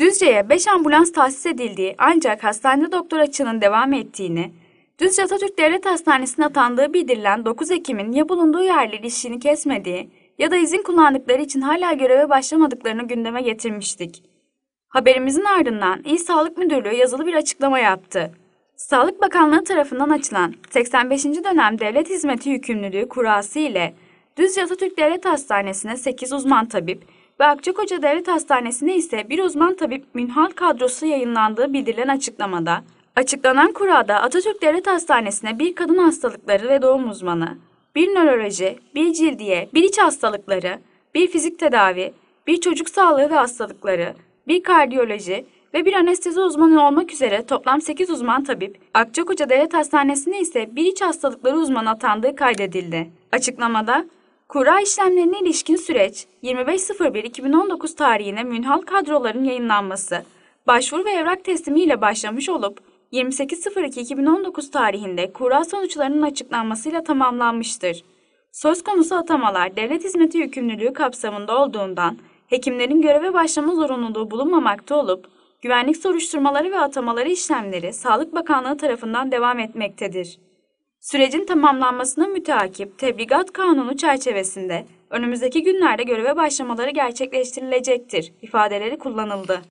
Düzce'ye 5 ambulans tahsis edildiği ancak hastanede doktor açığının devam ettiğini, Düzce Atatürk Devlet Hastanesi'ne atandığı bildirilen 9 Ekim'in ya bulunduğu yerle ilişkini kesmediği ya da izin kullandıkları için hala göreve başlamadıklarını gündeme getirmiştik. Haberimizin ardından İl Sağlık Müdürlüğü yazılı bir açıklama yaptı. Sağlık Bakanlığı tarafından açılan 85. dönem devlet hizmeti yükümlülüğü kurası ile Düzce Atatürk Devlet Hastanesi'ne 8 uzman tabip ve Akçakoca Devlet Hastanesi'ne ise bir uzman tabip münhal kadrosu yayınlandığı bildirilen açıklamada, açıklanan kurada Atatürk Devlet Hastanesi'ne bir kadın hastalıkları ve doğum uzmanı, bir nöroloji, bir cildiye, bir iç hastalıkları, bir fizik tedavi, bir çocuk sağlığı ve hastalıkları, bir kardiyoloji ve bir anestezi uzmanı olmak üzere toplam 8 uzman tabip, Akçakoca Devlet Hastanesi'ne ise bir iç hastalıkları uzmanı atandığı kaydedildi. Açıklamada, kura işlemlerine ilişkin süreç 25.01.2019 tarihine münhal kadroların yayınlanması, başvuru ve evrak teslimiyle başlamış olup 28.02.2019 tarihinde kura sonuçlarının açıklanmasıyla tamamlanmıştır. Söz konusu atamalar devlet hizmeti yükümlülüğü kapsamında olduğundan hekimlerin göreve başlama zorunluluğu bulunmamakta olup güvenlik soruşturmaları ve atamaları işlemleri Sağlık Bakanlığı tarafından devam etmektedir. Sürecin tamamlanmasına müteakip Tebligat Kanunu çerçevesinde önümüzdeki günlerde göreve başlamaları gerçekleştirilecektir ifadeleri kullanıldı.